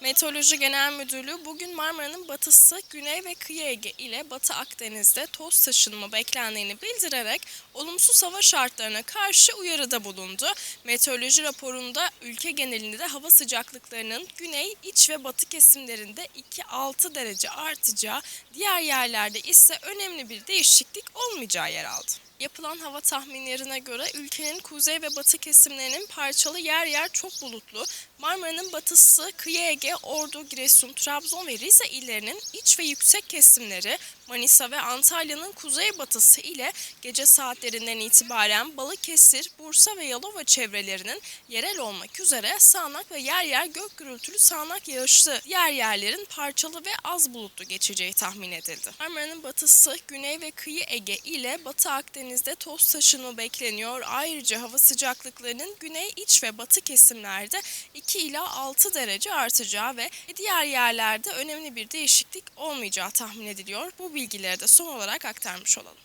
Meteoroloji Genel Müdürlüğü bugün Marmara'nın batısı, Güney ve Kıyı Ege ile Batı Akdeniz'de toz taşınma beklendiğini bildirerek olumsuz hava şartlarına karşı uyarıda bulundu. Meteoroloji raporunda ülke genelinde de hava sıcaklıklarının güney, iç ve batı kesimlerinde 2-6 derece artacağı, diğer yerlerde ise önemli bir değişiklik olmayacağı yer aldı. Yapılan hava tahminlerine göre ülkenin kuzey ve batı kesimlerinin parçalı yer yer çok bulutlu, Marmara'nın batısı, Kıyı Ege, Ordu, Giresun, Trabzon ve Rize illerinin iç ve yüksek kesimleri, Manisa ve Antalya'nın kuzeybatısı ile gece saatlerinden itibaren Balıkesir, Bursa ve Yalova çevrelerinin yerel olmak üzere sağanak ve yer yer gök gürültülü sağanak yağışlı diğer yerlerin parçalı ve az bulutlu geçeceği tahmin edildi. Marmara'nın batısı, Güney ve Kıyı Ege ile Batı Akdeniz'de toz taşınma bekleniyor. Ayrıca hava sıcaklıklarının güney, iç ve batı kesimlerde 2 ila 6 derece artacağı ve diğer yerlerde önemli bir değişiklik olmayacağı tahmin ediliyor. Bu bilgileri de son olarak aktarmış olalım.